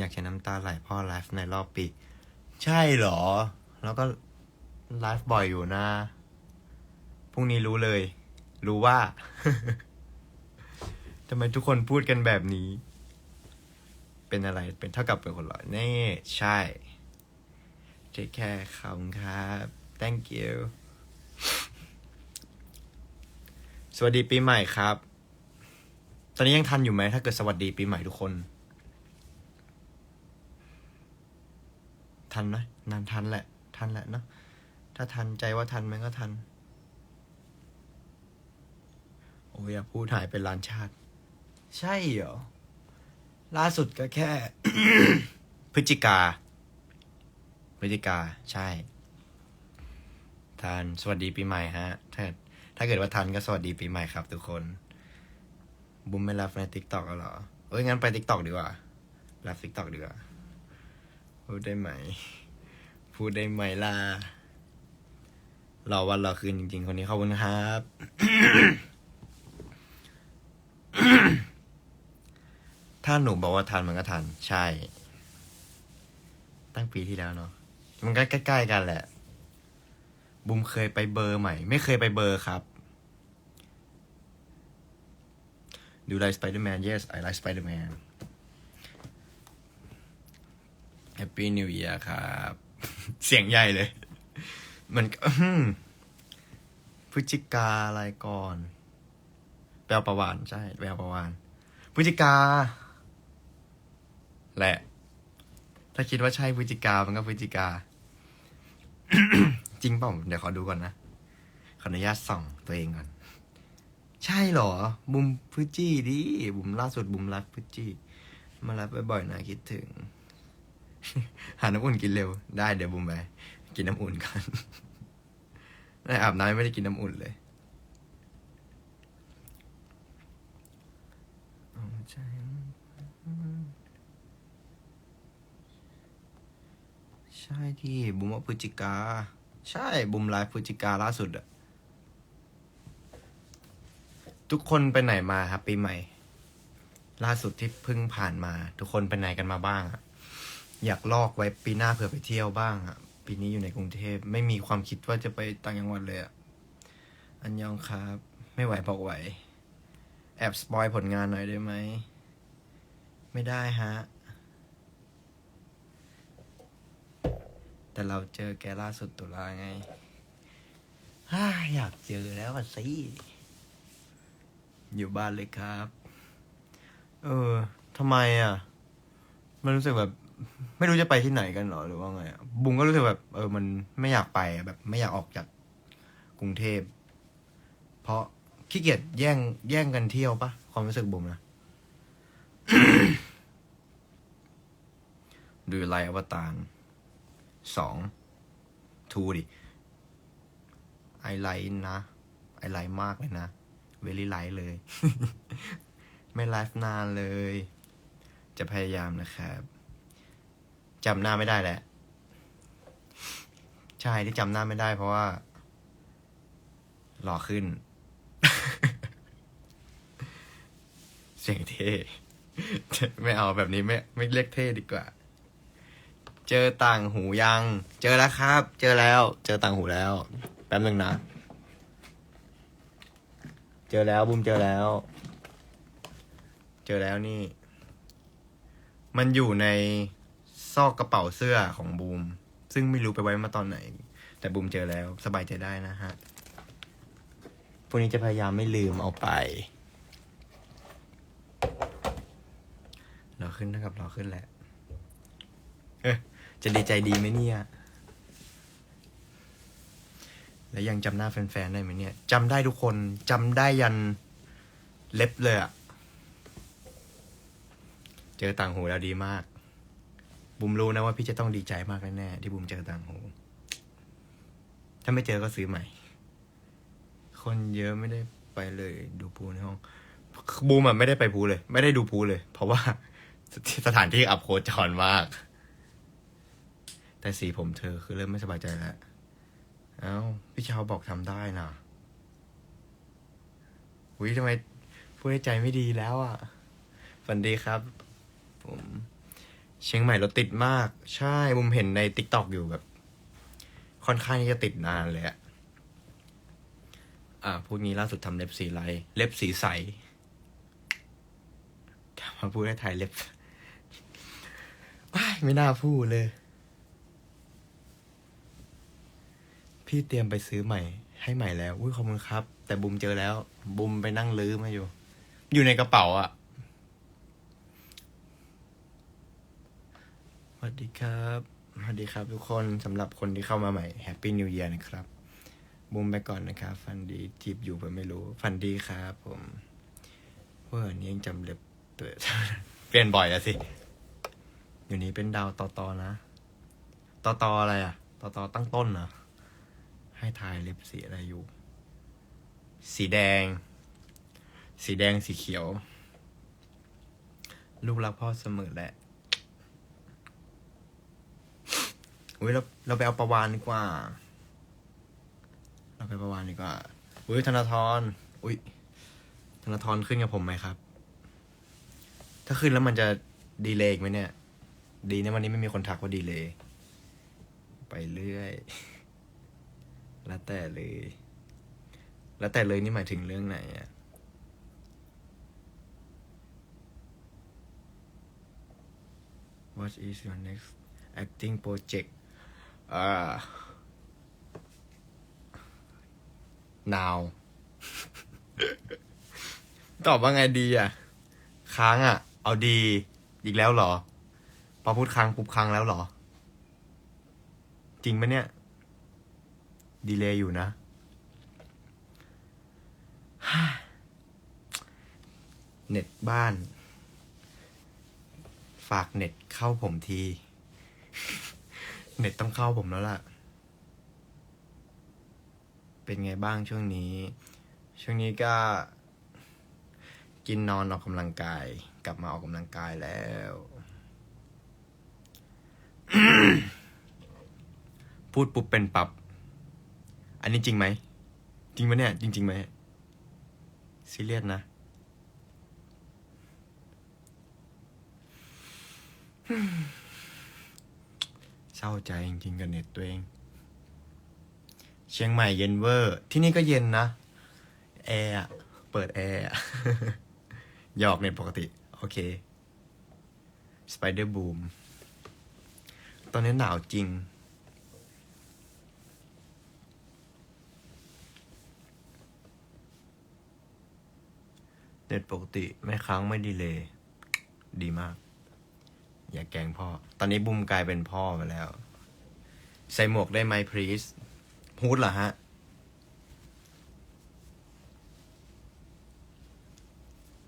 อยากจะน้ำตาไหลพ่อไลฟ์ในรอบปี ใช่เหรอ แล้วก็ไลฟ์บ่อยอยู่นะ พรุ่งนี้รู้เลย รู้ว่าทำไมทุกคนพูดกันแบบนี้ เป็นอะไร เป็นเท่ากับเป็นคนหล่อนี่ ใช่ take care ขอบคุณครับ thank you สวัสดีปีใหม่ครับ ตอนนี้ยังทันอยู่ไหม ถ้าเกิดสวัสดีปีใหม่ทุกคน ทันไหมนานทันแหละ ทันแหละเนอะถ้าทันใจว่าทันมันก็ทัน โอ้ยอย่าพูดหายเป็นล้านชาติ ใช่เหรอ ล่าสุดก็แค่ พฤศจิกา พฤศจิกา ใช่ทันสวัสดีปีใหม่ฮะ ถ้าถ้าเกิดว่าทันก็สวัสดีปีใหม่ครับทุกคน บุ้มไม่รับในติ๊กตอกเหรอ เอ้ยงั้นไปติ๊กตอกดีกว่ารับติ๊กตอกดีกว่า พูดได้ไหม พูดได้ไหมล่ะรอวันรอคืนจริงๆ คนนี้ขอบคุณครับ ถ้าหนูบอกว่าทันมันก็ทัน ใช่ ตั้งปีที่แล้วเนาะ มันก็ใกล้ๆกันแหละ บุมเคยไปเบอร์ใหม่ ไม่เคยไปเบอร์ครับดูไลฟ์สไปเดอร์แมน yes I like Spider-Man Happy New Year ครับ เสียงใหญ่เลย มันพฤศจิกาอะไรก่อน แปลประวานใช่ แปลประวานพฤศจิกา แหละ ถ้าคิดว่าใช่พฤศจิกา มันก็พฤศจิกา จริงเปล่าเดี๋ยวขอดูก่อนนะ ขออนุญาตส่องตัวเองก่อน ใช่เหรอ บุมพฤจิดิบุมล่าสุดบุมรักพฤจิมารับบ่อยๆนะคิดถึง หาน้ำอุ่นกินเร็ว ได้เดี๋ยวบุมไปกินน้ำอุ่นกันได้อาบน้ำไม่ได้กินน้ำอุ่นเลยใจใช่ที่บุมว่าพฤศจิกา ใช่บุมไลฟ์พฤศจิกาล่าสุดอะทุกคนไปไหนมาครับปีใหม่ ล่าสุดที่เพิ่งผ่านมา ทุกคนไปไหนกันมาบ้างอะ อยากลอกไว้ปีหน้าเผื่อไปเที่ยวบ้างอะปีนี้อยู่ในกรุงเทพไม่มีความคิดว่าจะไปต่างจังหวัดเลยอะอันยองครับ ไม่ไหวบอกไหว แอบสปอยผลงานหน่อยได้ไหม ไม่ได้ฮะ แต่เราเจอแกล่าสุดตุลาไงฮ่าอยากเจอแล้วอะสิอยู่บ้านเลยครับ เออทำไมอะ มันรู้สึกแบบ ไม่รู้จะไปที่ไหนกันหรอหรือว่าไงอะบุงก็รู้สึกแบบ เออมันไม่อยากไปอะแบบ ไม่อยากออกจากกรุงเทพ เพราะขี้เกียจแย่งแย่งกันเที่ยวปะความรู้สึกบุมนะ ดูไลน์อวตารสองทูดิไอไลน์นะ ไอไลน์มากเลยนะ เวลี่ไลฟ์เลย ไม่ไลฟ์นานเลย จะพยายามนะครับ จำหน้าไม่ได้แหละ ใช่ที่จำหน้าไม่ได้เพราะว่า หล่อขึ้น เสียงเท่ ไม่เอาแบบนี้ไม่ไม่เรียกเท่ดีกว่า เจอต่างหูยัง เจอแล้วครับ เจอแล้ว เจอต่างหูแล้ว แป๊บหนึ่งนะ เจอแล้วบุมเจอแล้ว เจอแล้วนี่ มันอยู่ใน ซอกกระเป๋าเสื้อของบูม ซึ่งไม่รู้ไปไว้มาตอนไหน แต่บูมเจอแล้วสบายใจได้นะฮะพวกนี้จะพยายามไม่ลืมเอาไปรอขึ้นนะครับรอขึ้นแหละ เอ๊ะจะดีใจดีไหมเนี่ย แล้วยังจำหน้าแฟนๆได้ไหมเนี่ยจำได้ทุกคนจำได้ยันเล็บเลยอะเจอต่างหูแล้วดีมาก บุมรู้นะว่าพี่จะต้องดีใจมากแน่ๆที่บุมเจอต่างหู ถ้าไม่เจอก็ซื้อใหม่ คนเยอะไม่ได้ไปเลย ดูพูในห้อง บูมอะไม่ได้ไปพูเลย ไม่ได้ดูพูเลย เพราะว่าสถานที่อับโคจรมาก แต่สีผมเธอคือเริ่มไม่สบายใจแล้ว เอ้า พี่ชาวบอกทำได้นะอุ้ยทำไมพูดให้ใจไม่ดีแล้วอะฝันดีครับ ผม เชียงใหม่รถติดมาก ใช่บุมเห็นในติ๊กต็อกอยู่แบบ ค่อนข้างที่จะติดนานเลยอะอ่าพูดงี้ล่าสุดทำเล็บสีไรเล็บสีใสถ้ามาพูดให้ไทยเล็บว้ายไม่น่าพูดเลย พี่เตรียมไปซื้อใหม่ ให้ใหม่แล้ว อุ้ยขอบคุณครับ แต่บุมเจอแล้ว บุมไปนั่งลื้อมาอยู่ อยู่ในกระเป๋าอะ สวัสดีครับสวัสดีครับทุกคนสำหรับคนที่เข้ามาใหม่แฮปปี้นิว e ย r นะครับบุมไปก่อนนะครับ ฟันดีจีบอยู่เพื่อไม่รู้ ฟันดีครับผมเว่านี้ยังจำเล็บตัวเปลี่ยนบ่อยอะสิ อยู่นี้เป็นดาวต่อตอนะต่อตออะไรอะต่อตอตั้งต้นเหรอให้ทายเล็บสีอะไรอยู่ สีแดง สีแดงสีเขียว ลูกรักพ่อเสมอแหละ อุ้ยเราเราไปเอาประวานดีกว่า เราไปประวานดีกว่าอุ้ยธนาธรอุ้ยธนาธรขึ้นกับผมไหมครับ ถ้าขึ้นแล้วมันจะดีเลย์ไหมเนี่ย ดีนะวันนี้ไม่มีคนทักว่าดีเลย์ไปเรื่อย แล้วแต่เลย แล้วแต่เลยนี่หมายถึงเรื่องไหนอะ What is your next acting project อ่า now ตอบว่าไงดีอะ ค้างอะ เอาดี อีกแล้วเหรอ พอพูดค้างปุ๊บค้างแล้วเหรอ จริงปะเนี่ย ดีเลย์อยู่นะ เน็ตบ้าน ฝากเน็ตเข้าผมที เน็ตต้องเข้าผมแล้วล่ะ เป็นไงบ้างช่วงนี้ ช่วงนี้ก็ กินนอนออกกำลังกาย กลับมาออกกำลังกายแล้ว พูดปุ๊บเป็นปับ อันนี้จริงไหม จริงไหมเนี่ย จริงๆไหมซีเรียสนะ เศร้าใจจริงๆกับเน็ตตัวเอง เชียงใหม่เย็นเวอร์ ที่นี่ก็เย็นนะ แอร์เปิดแอร์หยอกเน็ตปกติ โอเคสไปเดอร์บูมตอนนี้หนาวจริง เน็ตปกติ ไม่ค้างไม่ดีเลย ดีมาก อย่าแกล้งพ่อ ตอนนี้บุมกลายเป็นพ่อไปแล้ว ใส่หมวกได้ไหมพรีสฮูดเหรอฮะ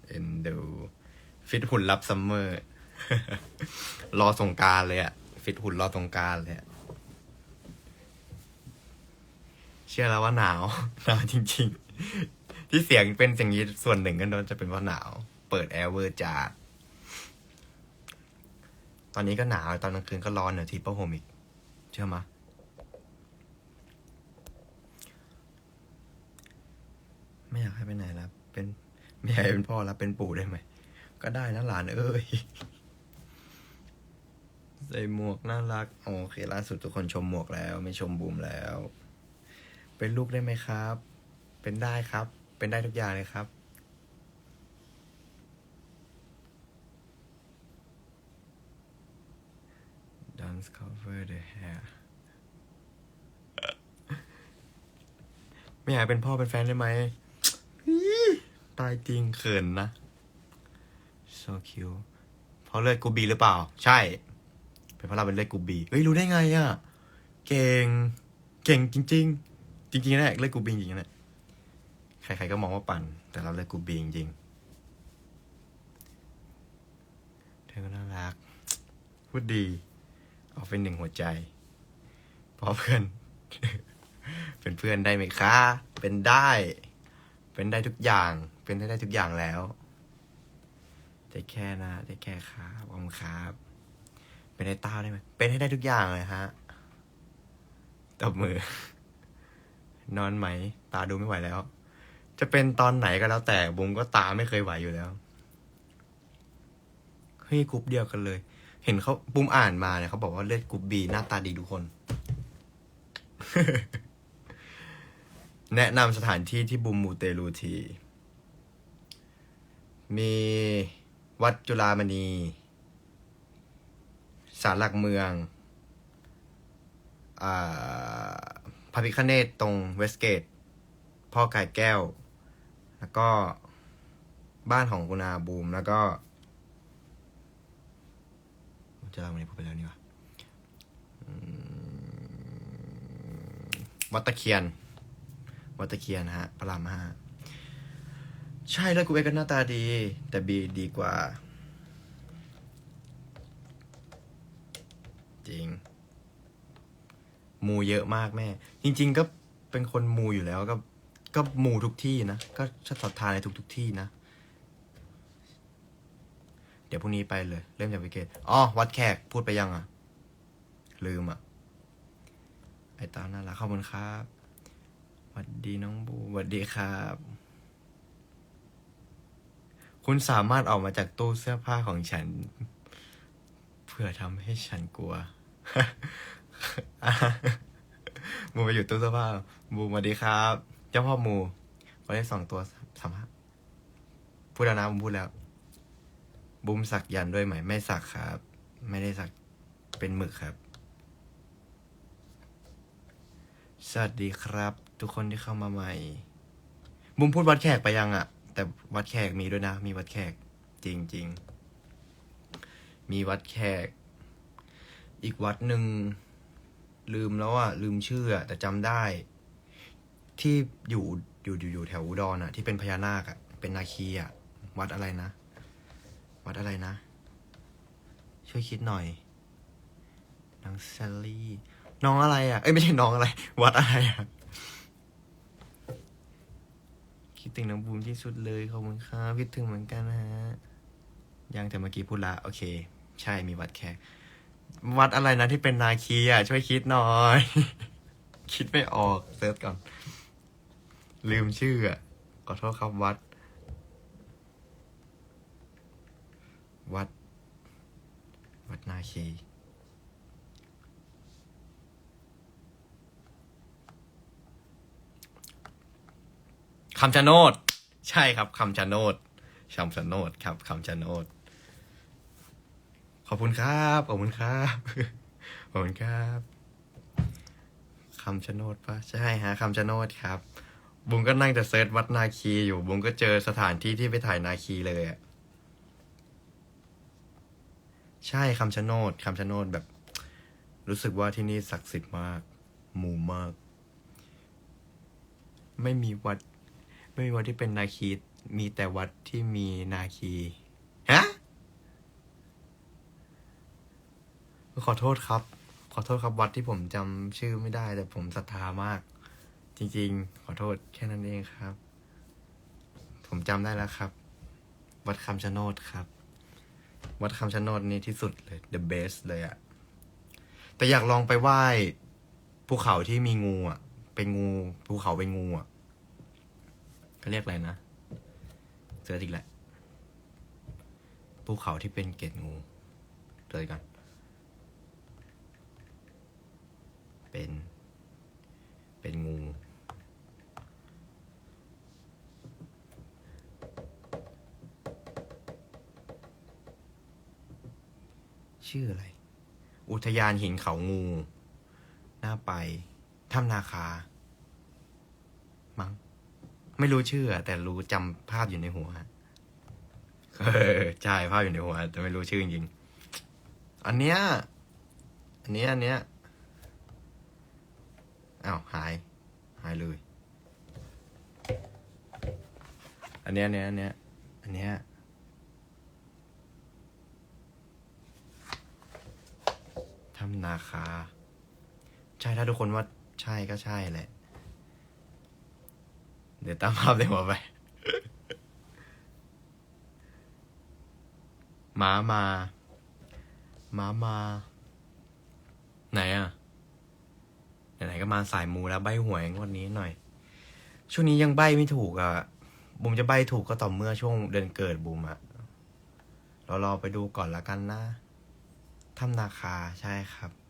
เอ็นดู ฟิตหุ่นรับซัมเมอร์ รอสงการเลยอะฟิตหุ่นรอสงการเลยอะเชื่อแล้วว่าหนาว หนาวจริง ๆ ที่เสียงเป็นอย่างนี้ส่วนหนึ่งก็น่าจะเป็นเพราะหนาว เปิดแอร์เวอร์จัด ตอนนี้ก็หนาวตอนกลางคืนก็ร้อนเหนือทีเปอร์โฮมอีกเชื่อมะไม่อยากให้ไปไหนแล้วเป็นไม่อยากให้เป็นพ่อแล้วเป็นปู่ได้ไหม ก็ได้นะหลานเอ้ยใส่หมวกน่ารักโอเคล่าสุดทุกคนชมหมวกแล้ว ไม่ชมบูมแล้ว เป็นลูกได้ไหมครับ เป็นได้ครับ เป็นได้ทุกอย่างเลยครับ Dance cover the hair ไม่อยากเป็นพ่อเป็นแฟนได้ไหม ตายจริงเขินนะ so cute เพราะเลือดกูบีหรือเปล่า ใช่ เป็นเพราะเราเป็นเลือดกูบีเฮ้ย รู้ได้ไงอะ่ะ เก่ง เก่งจริง ๆ จริงๆนะเลือดกูบีจริงๆนะใครๆก็มองว่าปั่น แต่เราเลือดกูบีจริงๆเธอก็น่ารักพูดดี เอาเป็นหนึ่งหัวใจเพราะเพื่อน เป็นเพื่อนได้ไหมคะ เป็นได้ เป็นได้ทุกอย่าง เป็นได้ได้ทุกอย่างแล้วแต่แค่นะแต่แค่ครับขอบคุณครับ เป็นได้เต้าได้ไหมเป็นให้ได้ทุกอย่างเลยฮะตบมือ นอนไหม ตาดูไม่ไหวแล้ว จะเป็นตอนไหนก็แล้วแต่บุมก็ตาไม่เคยไหวอยู่แล้วเฮ้ยกรุ๊ปเดียวกันเลย เห็นเขาปุ้มอ่านมาเนี่ยเขาบอกว่าเลือดกรุ๊ปบีหน้าตาดีทุกคน แนะนำสถานที่ที่บุมมูเตลูที มีวัดจุฬามณีศาลหลักเมืองอ่าพระพิคเนตตรงเวสเกต พ่อไก่แก้ว แล้วก็บ้านของกุณาบูมแล้วก็ จุฬามณีพูดไปแล้วนี่วะวัดตะเคียน วัดตะเคียนฮะพระรามห้าใช่แล้วกูเอกก็หน้าตาดี แต่บีดีกว่า จริง มูเยอะมากแม่ จริง ๆ ก็เป็นคนมูอยู่แล้วก็ก็มูทุกที่นะ ก็ศรัทธาในทุกๆที่นะ ดี๋ยวพรุ่งนี้ไปเลย เริ่มจากวิเกตอ๋อวัดแขกพูดไปยังอะ ลืมอะ ไอตาน่ารักขอบคุณครับหวัดดีน้องบูหวัดดีครับ คุณสามารถออกมาจากตู้เสื้อผ้าของฉัน เพื่อทำให้ฉันกลัวมูไปอยู่ตู้เสื้อผ้าบูสวัสดีครับ เจ้าพ่อมูวันนี้สองตัวสามารถพูดแล้วนะบูมพูดแล้ว บูมสักยันด้วยไหม ไม่สักครับ ไม่ได้สักเป็นหมึกครับ สวัสดีครับ ทุกคนที่เข้ามาใหม่ บุ้มพูดวัดแขกไปยังอะแต่วัดแขกมีด้วยนะ มีวัดแขก จริงจริงๆมีวัดแขก อีกวัดหนึ่งลืมแล้วอะลืมชื่ออะแต่จำได้ ที่อยู่อยู่อยู่อยู่แถวอุดรอะที่เป็นพญานาคอะเป็นนาคีอะวัดอะไรนะ วัดอะไรนะ ช่วยคิดหน่อย น้องแซลลี่ น้องอะไรอะเอ้ยไม่ใช่น้องอะไร วัดอะไรอะคิดถึงน้องบูมที่สุดเลยขอบคุณครับคิดถึงเหมือนกันนะฮะ ยังแต่เมื่อกี้พูดละ โอเค ใช่มีวัดแขก วัดอะไรนะที่เป็นนาคีอะ ช่วยคิดหน่อย คิดไม่ออกเซิร์ชก่อน ลืมชื่ออะขอโทษครับวัด วัด วัดนาคี คำชะโนด ใช่ครับ คำชะโนดคำชะโนดครับ คำชะโนด ขอบคุณครับ ขอบคุณครับ ขอบคุณครับคำชะโนดปะใช่ฮะคำชะโนดครับบุ้งก็นั่งแต่เซิร์ชวัดนาคีอยู่บุ้งก็เจอสถานที่ที่ไปถ่ายนาคีเลยอะ ใช่คำชะโนดคำชะโนดแบบ รู้สึกว่าที่นี่ศักดิ์สิทธิ์มาก หมู่มาก ไม่มีวัด ไม่มีวัดที่เป็นนาคีมีแต่วัดที่มีนาคีฮะขอโทษครับ ขอโทษครับวัดที่ผมจำชื่อไม่ได้แต่ผมศรัทธามาก จริง ๆ ขอโทษแค่นั้นเองครับ ผมจำได้แล้วครับ วัดคำชะโนดครับ วัดคำชะโนดนี่ที่สุดเลย the best เลยอะแต่อยากลองไปไหว้ภูเขาที่มีงูอะเป็นงูภูเขาเป็นงูอะเขาเรียกอะไรนะเจออีกแหละภูเขาที่เป็นเกล็ดงูเจอกัน เป็น เป็นงู ชื่ออะไร อุทยานหินเขางูน่าไปถ้ำนาคา มั้ง ไม่รู้ชื่อ แต่รู้จำภาพอยู่ในหัวเออใช่ภาพอยู่ในหัว แต่ไม่รู้ชื่อจริงอันเนี้ย อันเนี้ย อันเนี้ยอ้าวหาย หายเลย อันเนี้ยอันเนี้ยอันเนี้ยอันเนี้ย ทำนาคา ใช่ถ้าทุกคนว่าใช่ก็ใช่แหละ เดี๋ยวตามภาพในหัวไปหมามาหมามา ไหนอะไหนๆก็มาสายมูแล้วใบหวยงวดนี้หน่อย ช่วงนี้ยังใบไม่ถูกอะ่ะบุมจะใบถูกก็ต่อเมื่อช่วงเดือนเกิดบุมอะ่ะเรารอไปดูก่อนละกันนะทำนาคาใช่ครับ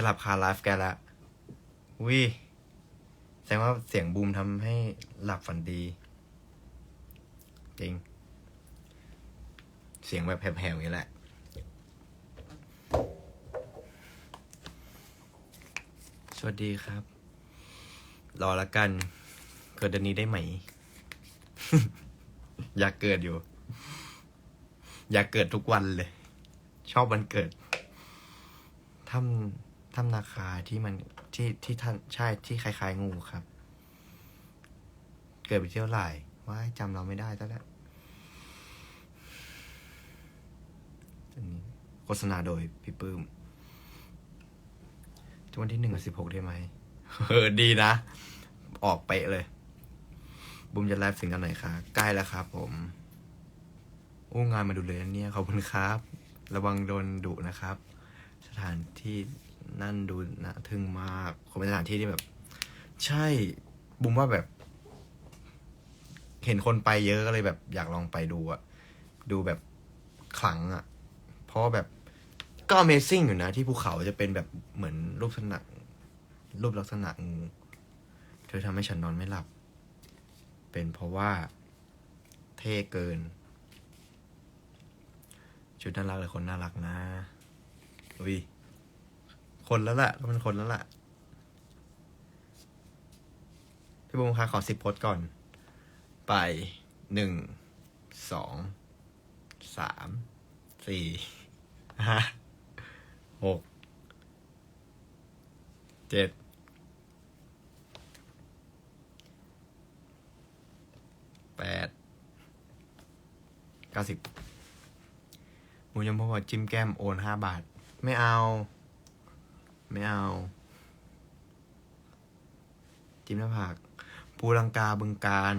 จะหลับคาไลฟ์แกล้ววิแสดงว่าเสียงบูมทำให้หลับฝันดี จริง เสียงแบบแผ่วๆอย่างนี้แหละสวัสดีครับ รอละกัน เกิดเดือนนี้ได้ไหม อยากเกิดอยู่ อยากเกิดทุกวันเลย ชอบวันเกิดทำ ทำนาคาที่มันที่ที่ท่านใช่ที่คล้ายๆงูครับ เกิดไปเที่ยวไหร่ว่าจำเราไม่ได้ตั้งแต่อันนี้โฆษณาโดยพี่ปื้มวันที่หนึ่งกับสิบหกได้ไหมเออดีนะ ออกเป๊ะเลย บุมจะไลฟ์สิงกันไหนคะใกล้แล้วครับผมโอ้งานมาดูเลยนะเนี่ยขอบคุณครับ ระวังโดนดุนะครับ สถานที่ นั่นดูน่าทึ่งมากคงเป็นสถานที่ที่แบบ ใช่บุมว่าแบบ เห็นคนไปเยอะก็เลยแบบ อยากลองไปดูอะดูแบบขลังอะเพราะแบบก็ Amazing อยู่นะ ที่ภูเขาจะเป็นแบบเหมือนรูปลักษณะรูปลักษณะงูเธอทำให้ฉันนอนไม่หลับ เป็นเพราะว่า เท่เกิน ชุดน่ารักเลยคนน่ารักนะอุ้ย คนแล้วล่ะก็เป็นคนแล้วล่ะ พี่บุ้มคะขอสิบโพสต์ก่อน ไปหนึ่งสองสามสี่ห้าหกเจ็ดแปดเก้าสิบหมูยำพอบอกจิ้มแก้มโอนห้าบาท ไม่เอา ไม่เอา จิ้มหน้าผากปูลังกาบึงการ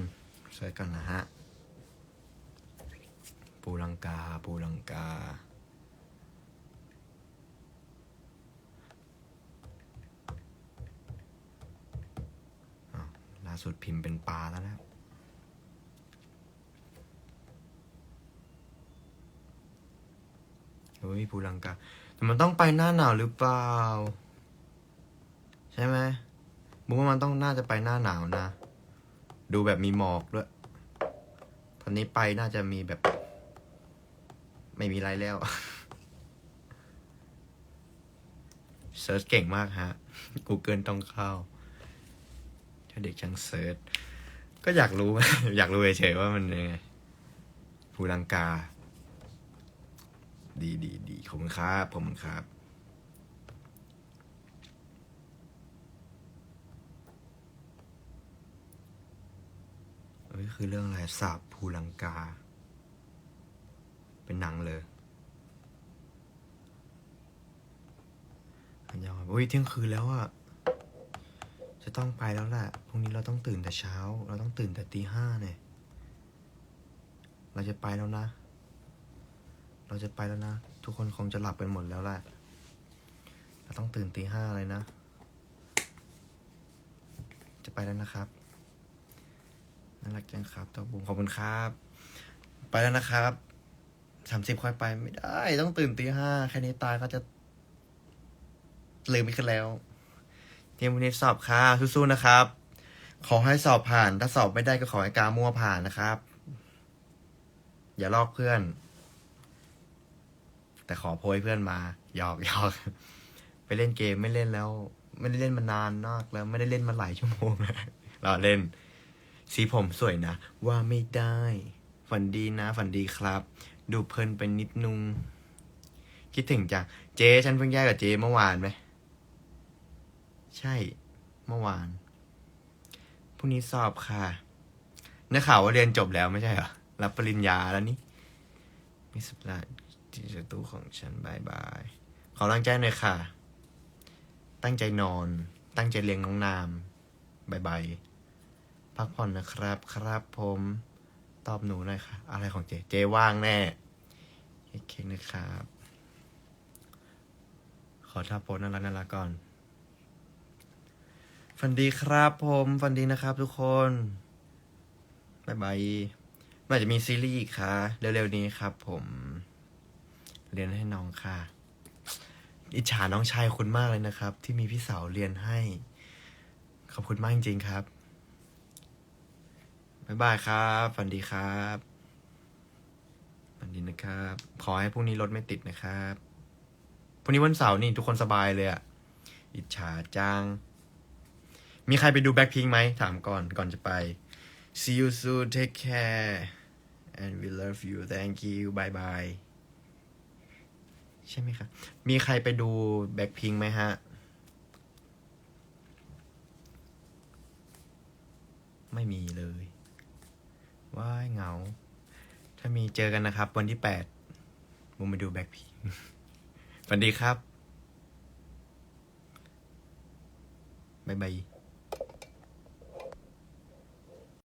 ใส่กันนะฮะ ปูลังกา ปูลังกา ล่าสุดพิมพ์เป็นปลาแล้วนะเฮ้ยภูลังกา แต่มันต้องไปหน้าหนาวหรือเปล่า ใช่ไหมบุ้ว่ามันต้องน่าจะไปหน้าหนาวนะ ดูแบบมีหมอกด้วย ตอนนี้ไปน่าจะมีแบบ ไม่มีไรแล้วเซิร์ชเก่งมากฮะ Google ต้องเข้าถ้าเด็กช่างเซิร์ชก็อยากรู้ อยากรู้เฉยๆว่ามันยังไงภูลังกา ดีดีดีขอบคุณครับขอบคุณครับเอ้ยคือเรื่องอะไรสาบภูลังกา เป็นหนังเลยอันยาวโอ้ยเที่ยงคืนแล้วอะจะต้องไปแล้วแหละพรุ่งนี้เราต้องตื่นแต่เช้า เราต้องตื่นแต่ตีห้าเนี่ย เราจะไปแล้วนะ เราจะไปแล้วนะ ทุกคนคงจะหลับไปหมดแล้วแหละ เราต้องตื่นตีห้าเลยนะ จะไปแล้วนะครับ น่ารักจังครับตัวบุ้งขอบคุณครับ ไปแล้วนะครับสามสิบค่อยไปไม่ได้ ต้องตื่นตีห้าแค่นี้ตายก็จะลืมไปขึ้นแล้วเตรียมวันนี้สอบค่ะสู้ๆนะครับ ขอให้สอบผ่าน ถ้าสอบไม่ได้ก็ขอให้กามั่วผ่านนะครับ อย่าลอกเพื่อน แต่ขอโพยเพื่อนมาหยอกหยอกไปเล่นเกมไม่เล่นแล้ว ไม่ได้เล่นมานานมากแล้วไม่ได้เล่นมาหลายชั่วโมงแล้วเราเล่น สีผมสวยนะ ว่าไม่ได้ ฝันดีนะ ฝันดีครับ ดูเพลินไปนิดนึง คิดถึงจังเจ๊ฉันเพิ่งแยกกับเจ๊เมื่อวานไหมใช่ เมื่อวานพรุ่งนี้สอบค่ะได้ข่าวว่าเรียนจบแล้วไม่ใช่เหรอ รับปริญญาแล้วนี่มิสลาที่ จะตู้ของฉันบายบาย ขอร่างใจหน่อยค่ะ ตั้งใจนอน ตั้งใจเลี้ยงน้องนามบายบายพักผ่อนนะครับ ครับผมตอบหนูหน่อยค่ะ อะไรของเจ เจว่างแน่เค้กนะครับ ขอท่าโพสน่ารักน่ารักก่อน ฝันดีครับผมฝันดีนะครับทุกคนบายบายมันอาจจะมีซีรีส์อีกค่ะ เร็วๆนี้ครับผม เรียนให้น้องค่ะ อิจฉาน้องชายคุณมากเลยนะครับ ที่มีพี่สาวเรียนให้ ขอบคุณมากจริงๆครับบ๊ายบายครับฝันดีครับฝันดีนะครับ ขอให้พรุ่งนี้รถไม่ติดนะครับพรุ่งนี้วันเสาร์นี่ทุกคนสบายเลยอะอิจฉาจัง มีใครไปดูแบ็คพิงไหม ถามก่อนก่อนจะไป see you soon take care and we love you thank you bye bye ใช่ไหมครับมีใครไปดูแบ็คพิงไหมฮะ ไม่มีเลย ว้ายเหงา ถ้ามีเจอกันนะครับ วันที่แปดมุมไปดูแบ็คพิงสวัสดีครับ บ๊ายบาย